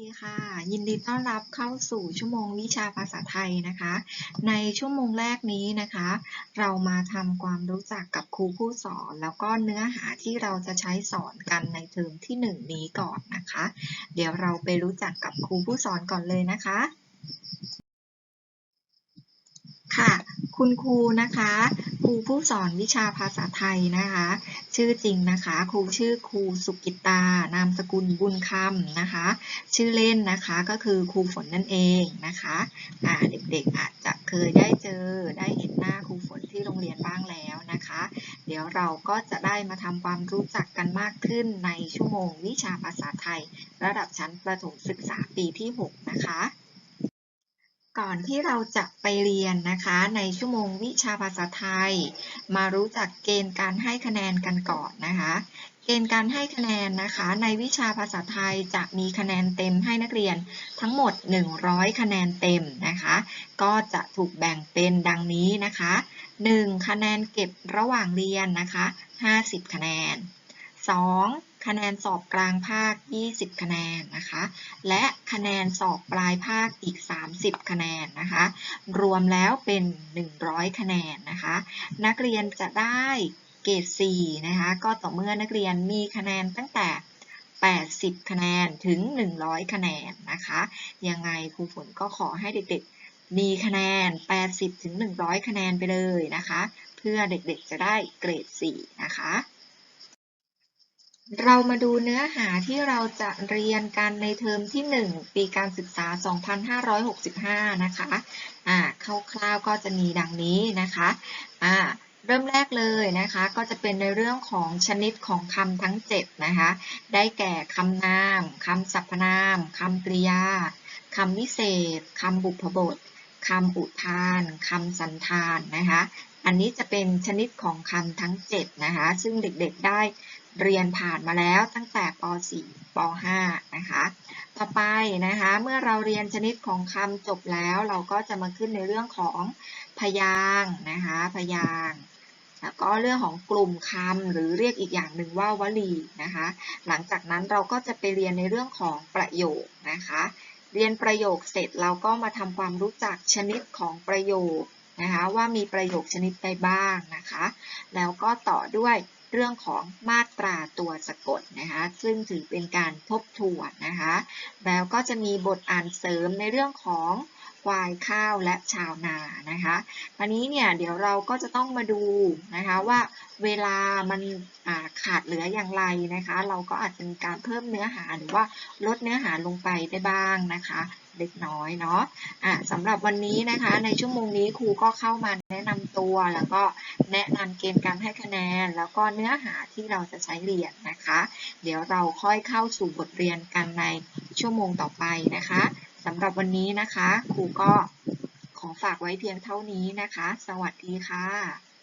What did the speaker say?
ดีค่ะ ยินดีต้อนรับเข้าสู่ชั่วโมงวิชาภาษาไทยนะคะ ในชั่วโมงแรกนี้นะคะ เรามาทำความรู้จักกับครูผู้สอน แล้วก็เนื้อหาที่เราจะใช้สอนกันในเทอมที่หนึ่งนี้ก่อนนะคะ เดี๋ยวเราไปรู้จักกับครูผู้สอนก่อนเลยนะคะ ค่ะ คุณครูนะคะครูผู้สอนวิชาภาษาไทยนะคะ ชื่อจริงนะคะครูชื่อครูสุกิตานามสกุลบุญคำนะคะ ชื่อเล่นนะคะก็คือครูฝนนั่นเองนะคะอ่าเด็กๆอาจจะเคยได้เจอได้เห็นหน้าครูฝนที่โรงเรียนบ้างแล้วนะคะ เดี๋ยวเราก็จะได้มาทำความรู้จักกันมากขึ้นในชั่วโมงวิชาภาษาไทย ระดับชั้นประถมศึกษาปีที่ 6 นะคะ ก่อนที่เราจะไปเรียนนะคะ ในชั่วโมงวิชาภาษาไทย มารู้จักเกณฑ์การให้คะแนนกันก่อนนะคะ เกณฑ์การให้คะแนนนะคะ ในวิชาภาษาไทยจะมีคะแนนเต็มให้นักเรียนทั้งหมด 100 คะแนนเต็มนะคะ ก็จะถูกแบ่งเป็นดังนี้นะคะ 1. คะแนนเก็บระหว่างเรียนนะคะ 50 คะแนน 2. คะแนนสอบกลางภาค 20 คะแนนนะคะ และคะแนนสอบปลายภาคอีก 30 คะแนนนะคะ รวมแล้วเป็น 100 คะแนนนะคะ นักเรียนจะได้เกรด 4 นะคะ ก็ต่อเมื่อนักเรียนมีคะแนนตั้งแต่ 80 คะแนนถึง 100 คะแนนนะคะ ยังไงครูฝนก็ขอให้เด็กๆ มีคะแนน 80 ถึง 100 คะแนนไปเลยนะคะ เพื่อเด็กๆ จะได้เกรด 4 นะคะ เรามาดูเนื้อหาที่เราจะเรียนกันในเทอมที่ 1 ปีการศึกษา 2565 นะคะ อ่า คร่าวๆ ก็จะมีดังนี้นะคะ อ่า เริ่มแรกเลยนะคะ ก็จะเป็นในเรื่องของชนิดของคำทั้ง 7 นะคะ ได้แก่คำนาม คำสรรพนาม คำกริยา คำวิเศษ คำบุพบท คำอุทาน คำสันธานนะคะ อันนี้จะเป็นชนิดของคำทั้ง 7 นะคะ ซึ่งเด็กๆได้ เรียนผ่านมาแล้วตั้งแต่ป .4 ป .5 นะคะ ต่อไปนะคะ เมื่อเราเรียนชนิดของคำจบแล้วเราก็จะมาขึ้นในเรื่องของพยางค์นะคะ พยางค์แล้วก็เรื่องของกลุ่มคำหรือเรียกอีกอย่างหนึ่งว่าวลีนะคะ หลังจากนั้นเราก็จะไปเรียนในเรื่องของประโยคนะคะ เรียนประโยคเสร็จเราก็มาทำความรู้จักชนิดของประโยคนะคะว่ามีประโยคชนิดใดบ้างนะคะ แล้วก็ต่อด้วย เรื่องของมาตราตัวสะกดนะคะซึ่งถือเป็นการทบทวนนะคะแล้วก็จะมีบทอ่านเสริมในเรื่องของควายข้าวและชาวนานะคะอันนี้เนี่ยเดี๋ยวเราก็จะต้องมาดูนะคะว่าเวลามันขาดเหลืออย่างไรนะคะ เราก็อาจจะมีการเพิ่มเนื้อหาหรือว่าลดเนื้อหาลงไปได้บ้างนะคะเล็กน้อยเนาะะสำหรับวันนี้นะคะในชั่วโมงนี้ครูก็เข้ามาแนะนำตัวแล้วก็ แนะนำเกณฑ์การให้คะแนน แล้วก็เนื้อหาที่เราจะใช้เรียนนะคะ เดี๋ยวเราค่อยเข้าสู่บทเรียนกันในชั่วโมงต่อไปนะคะสำหรับวันนี้นะคะ ครูก็ขอฝากไว้เพียงเท่านี้นะคะ สวัสดีค่ะ